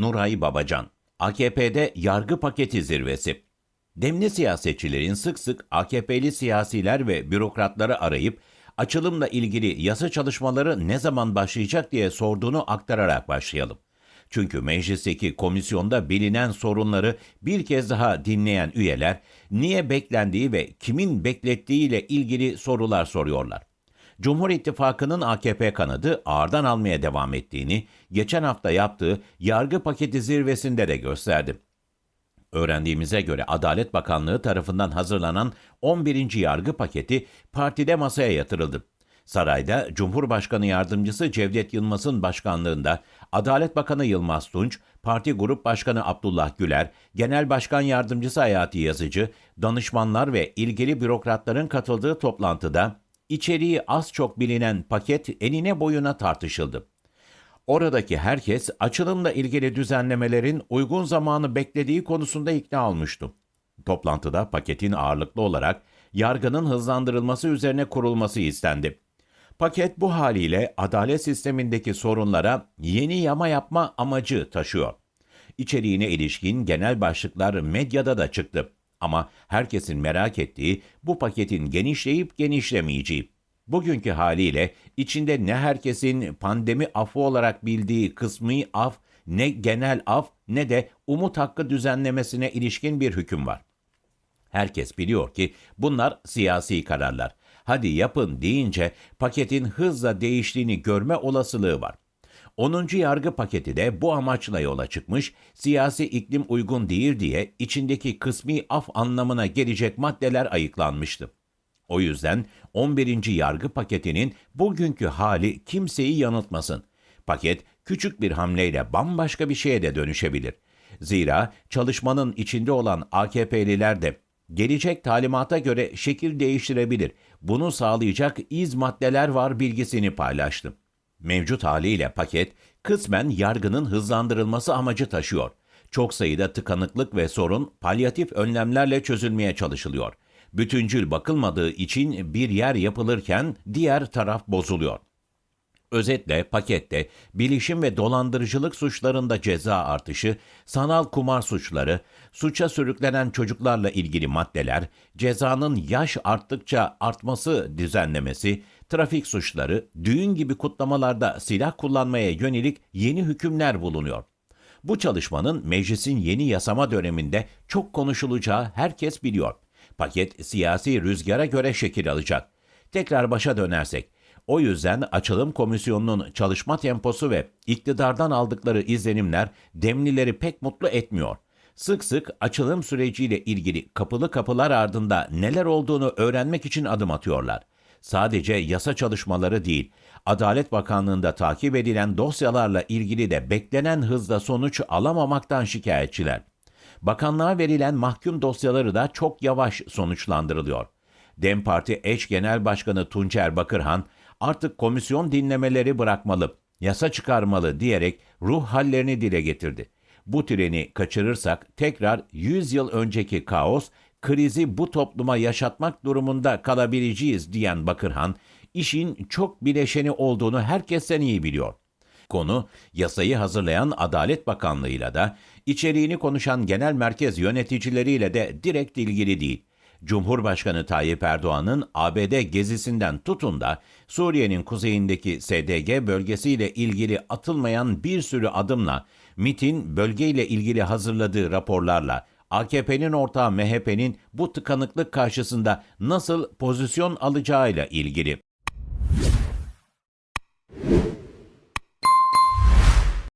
Nuray Babacan. AKP'de yargı paketi zirvesi. Demli siyasetçilerin sık sık AKP'li siyasiler ve bürokratları arayıp açılımla ilgili yasa çalışmaları ne zaman başlayacak diye sorduğunu aktararak başlayalım. Çünkü meclisteki komisyonda bilinen sorunları bir kez daha dinleyen üyeler niye beklendiği ve kimin beklettiğiyle ilgili sorular soruyorlar. Cumhur İttifakı'nın AKP kanadı ağırdan almaya devam ettiğini geçen hafta yaptığı yargı paketi zirvesinde de gösterdi. Öğrendiğimize göre Adalet Bakanlığı tarafından hazırlanan 11. yargı paketi partide masaya yatırıldı. Sarayda Cumhurbaşkanı Yardımcısı Cevdet Yılmaz'ın başkanlığında Adalet Bakanı Yılmaz Tunç, Parti Grup Başkanı Abdullah Güler, Genel Başkan Yardımcısı Hayati Yazıcı, danışmanlar ve ilgili bürokratların katıldığı toplantıda içeriği az çok bilinen paket enine boyuna tartışıldı. Oradaki herkes açılımla ilgili düzenlemelerin uygun zamanı beklediği konusunda ikna olmuştu. Toplantıda paketin ağırlıklı olarak yargının hızlandırılması üzerine kurulması istendi. Paket bu haliyle adalet sistemindeki sorunlara yeni yama yapma amacı taşıyor. İçeriğine ilişkin genel başlıklar medyada da çıktı. Ama herkesin merak ettiği bu paketin genişleyip genişlemeyeceği. Bugünkü haliyle içinde ne herkesin pandemi affı olarak bildiği kısmi af, ne genel af ne de umut hakkı düzenlemesine ilişkin bir hüküm var. Herkes biliyor ki bunlar siyasi kararlar. Hadi yapın deyince paketin hızla değiştiğini görme olasılığı var. 10. yargı paketi de bu amaçla yola çıkmış, siyasi iklim uygun değil diye içindeki kısmi af anlamına gelecek maddeler ayıklanmıştı. O yüzden 11. yargı paketinin bugünkü hali kimseyi yanıltmasın. Paket küçük bir hamleyle bambaşka bir şeye de dönüşebilir. Zira çalışmanın içinde olan AKP'liler de gelecek talimata göre şekil değiştirebilir. Bunu sağlayacak iz maddeler var bilgisini paylaştı. Mevcut haliyle paket kısmen yargının hızlandırılması amacı taşıyor. Çok sayıda tıkanıklık ve sorun palyatif önlemlerle çözülmeye çalışılıyor. Bütüncül bakılmadığı için bir yer yapılırken diğer taraf bozuluyor. Özetle pakette bilişim ve dolandırıcılık suçlarında ceza artışı, sanal kumar suçları, suça sürüklenen çocuklarla ilgili maddeler, cezanın yaş arttıkça artması düzenlemesi, trafik suçları, düğün gibi kutlamalarda silah kullanmaya yönelik yeni hükümler bulunuyor. Bu çalışmanın meclisin yeni yasama döneminde çok konuşulacağı herkes biliyor. Paket siyasi rüzgara göre şekil alacak. Tekrar başa dönersek, o yüzden açılım komisyonunun çalışma temposu ve iktidardan aldıkları izlenimler demlileri pek mutlu etmiyor. Sık sık açılım süreciyle ilgili kapılı kapılar ardında neler olduğunu öğrenmek için adım atıyorlar. Sadece yasa çalışmaları değil, Adalet Bakanlığı'nda takip edilen dosyalarla ilgili de beklenen hızla sonuç alamamaktan şikayetçiler. Bakanlığa verilen mahkum dosyaları da çok yavaş sonuçlandırılıyor. DEM Parti eş genel başkanı Tunçer Bakırhan artık komisyon dinlemeleri bırakmalı, yasa çıkarmalı diyerek ruh hallerini dile getirdi. Bu treni kaçırırsak tekrar 100 yıl önceki kaos, krizi bu topluma yaşatmak durumunda kalabileceğiz diyen Bakırhan, işin çok bileşeni olduğunu herkesten iyi biliyor. Konu yasayı hazırlayan Adalet Bakanlığı'yla da içeriğini konuşan genel merkez yöneticileriyle de direkt ilgili değil. Cumhurbaşkanı Tayyip Erdoğan'ın ABD gezisinden tutun da Suriye'nin kuzeyindeki SDG bölgesiyle ilgili atılmayan bir sürü adımla MIT'in bölgeyle ilgili hazırladığı raporlarla AKP'nin ortağı MHP'nin bu tıkanıklık karşısında nasıl pozisyon alacağıyla ilgili.